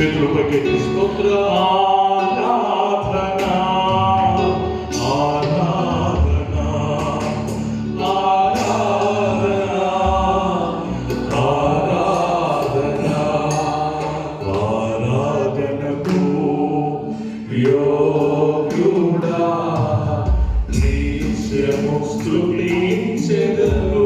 చేతులు పైకెత్తి స్తోత్ర ఆరాధన ఆరాధన. ఆరాధన ఆరాధన. ఆరాధనకు యోగ్యుడా నిత్యము స్తుతించెదను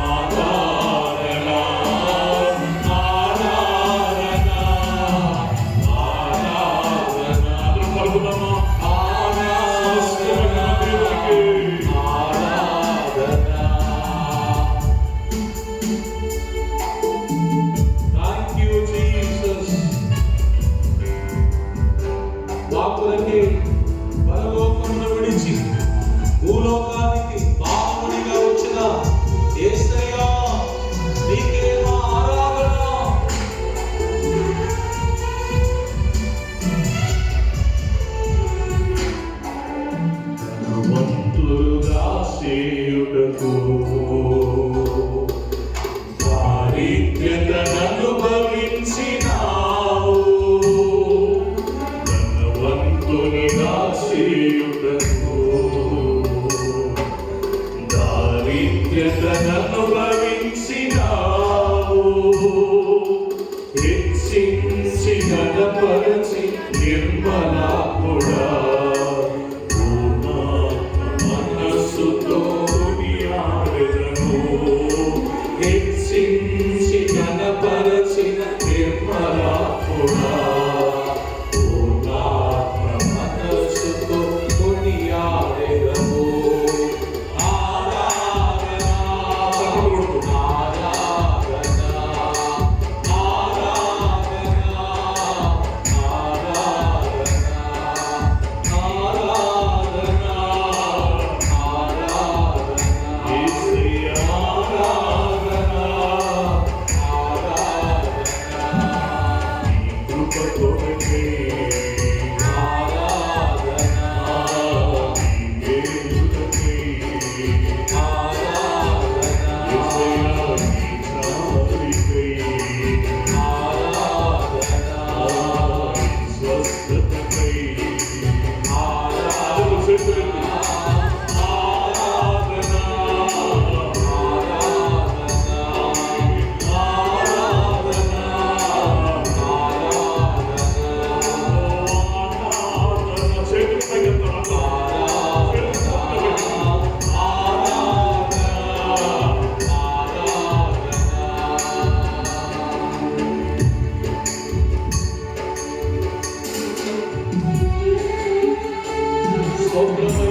la la la la собрано